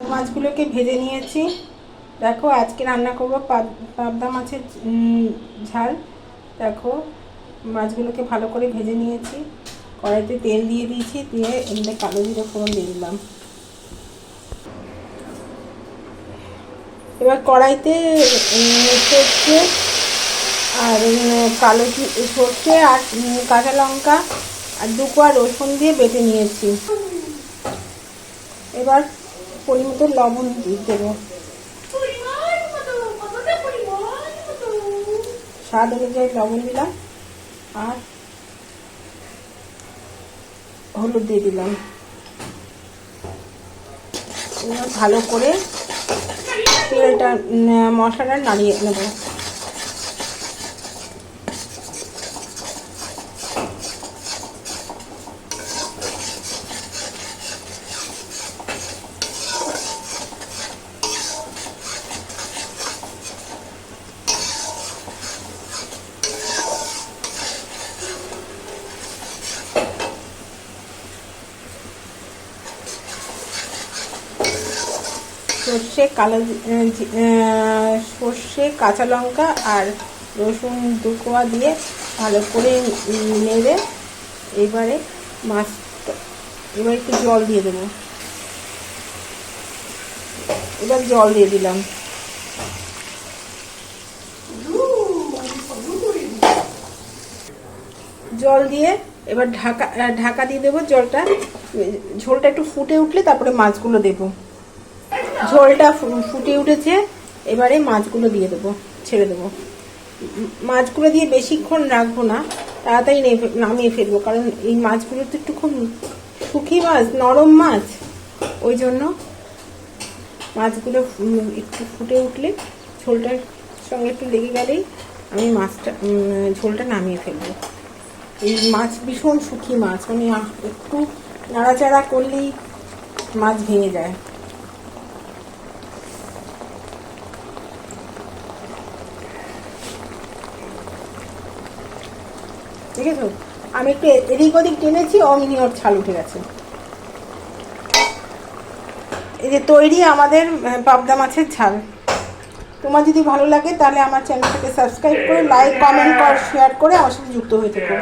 মাছগুলোকে ভেজে নিয়েছি। দেখো, আজকে রান্না করব পাব- পাবদা মাছের ঝাল। দেখো, মাছগুলোকে ভালো করে ভেজে নিয়েছি। কড়াইতে তেল দিয়ে দিয়েছি, দিয়ে এমনি কালো জিরে ফোড়ন দিয়ে দিলাম। এবার কড়াইতে সর্ষে আর কালো সর্ষে আর কাঁচা লঙ্কা আর দু কোয়া রসুন দিয়ে বেটে নিয়েছি। এবার পরিমতো লবণ দিয়ে দেবো। স্বাদ অনুযায়ী লবণ দিলাম আর হলুদ দিয়ে দিলাম। ভালো করে তেলটা মশলাটা নাড়িয়ে নেব। সর্ষে, কালো সর্ষে, কাঁচা লঙ্কা আর রসুন দু কোয়া দিয়ে ভালো করে নেড়ে এবারে মাছ, এবার একটু জল দিয়ে দেবো। এবার জল দিয়ে দিলাম। জল দিয়ে এবার ঢাকা ঢাকা দিয়ে দেবো জলটা। ঝোলটা একটু ফুটে উঠলে তারপরে মাছগুলো দেবো। ঝোলটা ফুটে উঠেছে, এবারে মাছগুলো দিয়ে দেবো, ছেড়ে দেবো। মাছগুলো দিয়ে বেশিক্ষণ রাখব না, তাড়াতাড়ি নেমে- নামিয়ে ফেলব, কারণ এই মাছগুলো তো একটু খুব শুকি মাছ, নরম মাছ। ওই জন্য মাছগুলো একটু ফুটে উঠলে ঝোলটার সঙ্গে একটু লেগে গেলেই আমি মাছটা ঝোলটা নামিয়ে ফেলব। এই মাছ ভীষণ শুকি মাছ মানে একটু নাড়াচাড়া করলেই মাছ ভেঙে যায়। দেখেছ? আমি একটু এদিক ওদিক টেনেছি অমনি ওর ছাল উঠে গেছে। এই যে তৈরি আমাদের পাবদা মাছের ঝাল। তোমার যদি ভালো লাগে, তাহলে আমার চ্যানেলটাকে সাবস্ক্রাইব করে লাইক কমেন্ট কর শেয়ার করে আমার সাথে যুক্ত হয়ে থেকো.